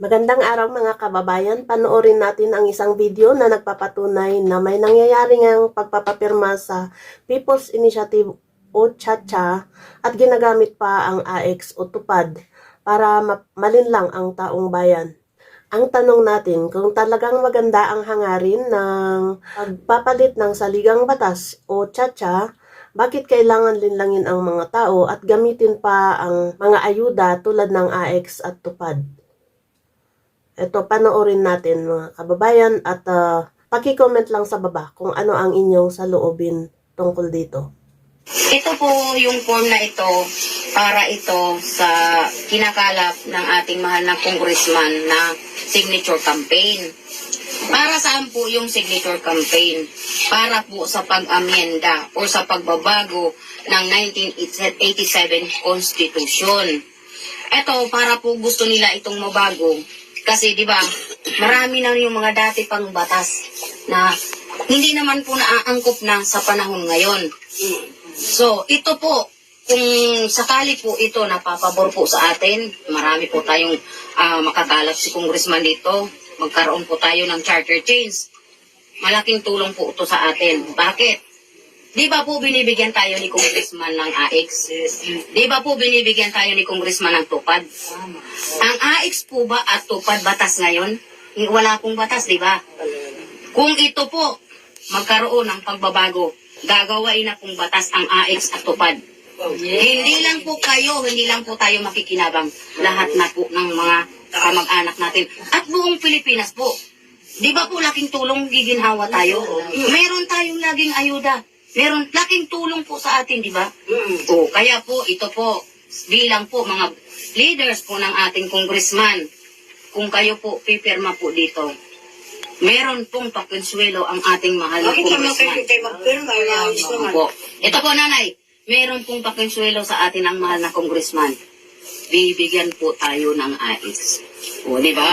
Magandang araw mga kababayan. Panoorin natin ang isang video na nagpapatunay na may nangyayari ngang pagpapapirma sa People's Initiative o Chacha at ginagamit pa ang AX o Tupad para ma- malinlang ang taong bayan. Ang tanong natin kung talagang maganda ang hangarin ng pagpapalit ng saligang batas o Chacha, bakit kailangan linlangin ang mga tao at gamitin pa ang mga ayuda tulad ng AX at Tupad? Ito, panoorin natin mga kababayan at uh, paki-comment lang sa baba kung ano ang inyong saloobin tungkol dito. Ito po yung form na ito para ito sa kinakalap ng ating mahal na congressman na signature campaign. Para saan po yung signature campaign? Para po sa pag-amyenda o sa pagbabago ng 1987 Constitution. Ito, para po gusto nila itong mabago. Kasi, di ba, marami na yung mga dati pang batas na hindi naman po naaangkop na sa panahon ngayon. So, ito po, kung sakali po ito napapabor po sa atin, marami po tayong ah, makakalap si congressman dito, magkaroon po tayo ng charter change. Malaking tulong po ito sa atin. Bakit? Di ba po binibigyan tayo ni congressman ng AX? Di ba po binibigyan tayo ni congressman ng tupad? Ang AX po ba at tupad batas ngayon? Wala pong batas, di ba? Kung ito po, magkaroon ng pagbabago, gagawain na pong batas ang AX at tupad. Hindi lang po kayo, hindi lang po tayo makikinabang. Lahat na po ng mga kamag-anak natin. At buong Pilipinas po. Di ba po laking tulong giginhawa tayo? Meron tayong laging ayuda. Meron laking tulong po sa atin, di ba? O, kaya po, ito po, bilang po mga leaders po ng ating congressman, kung kayo po pipirma po dito, meron pong pakonsuelo ang ating mahal na congressman. kayo magpirma? Po. Ito po, nanay. Meron pong pakonsuelo sa atin ang mahal na congressman. Bibigyan po tayo ng AIS. O, di ba?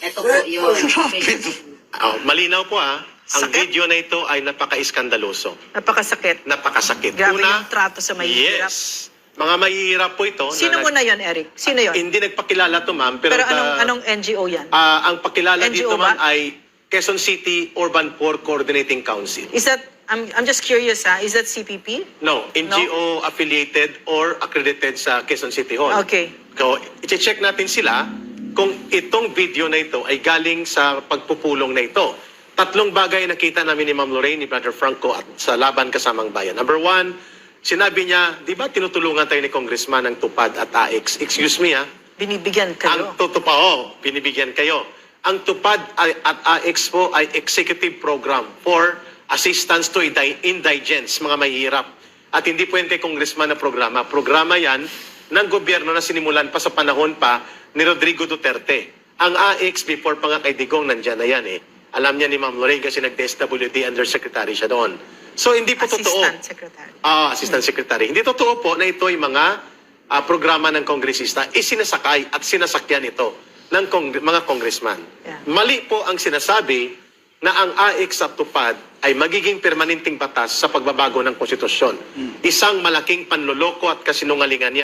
Ito po yun. Oh, malinaw po ah. Ang Sakit? video na ito ay napaka-iskandaloso. Napakasakit. Napakasakit. Grabe yung trato sa mahihirap. Yes. Mga mahihirap po ito. Sino na muna yon Eric? Sino yon? Hindi nagpakilala to ma'am. Pero, Pero anong, the- anong NGO yan? ah, ang pakilala NGO dito ba? ma'am ay Quezon City Urban Poor Coordinating Council. Is that, I'm, I'm just curious ha, is that CPP? No, NGO affiliated or accredited sa Quezon City Hall. Okay. So, i-check natin sila kung itong video na ito ay galing sa pagpupulong na ito. Tatlong bagay nakita namin ni Ma'am Lorraine, ni Brother Franco at sa Laban Kasamang Bayan. Number one, sinabi niya, di ba tinutulungan tayo ni Congressman ng Tupad at AX? Excuse me ha, Binibigyan ang kayo. totoo, binibigyan kayo. Ang Tupad at AX po ay executive program for assistance to indi- indigents, mga mahihirap. At hindi kay congressman na programa. Programa yan ng gobyerno na sinimulan pa sa panahon pa ni Rodrigo Duterte. Ang AX before pa nga kay Digong nandyan na yan eh. Alam niya ni Ma'am Lorraine kasi nag-DSWD undersecretary siya doon. So hindi po totoo. Assistant Secretary. Ah, Assistant Secretary. Hindi totoo po na ito ay mga ah, programa ng kongresista. Isinasakay at sinasakyan ito ng kong- mga congressman. Yeah. Mali po ang sinasabi na ang AX at tupad ay magiging permanenteng batas sa pagbabago ng konstitusyon. Isang malaking panloloko at kasinungalingan yan.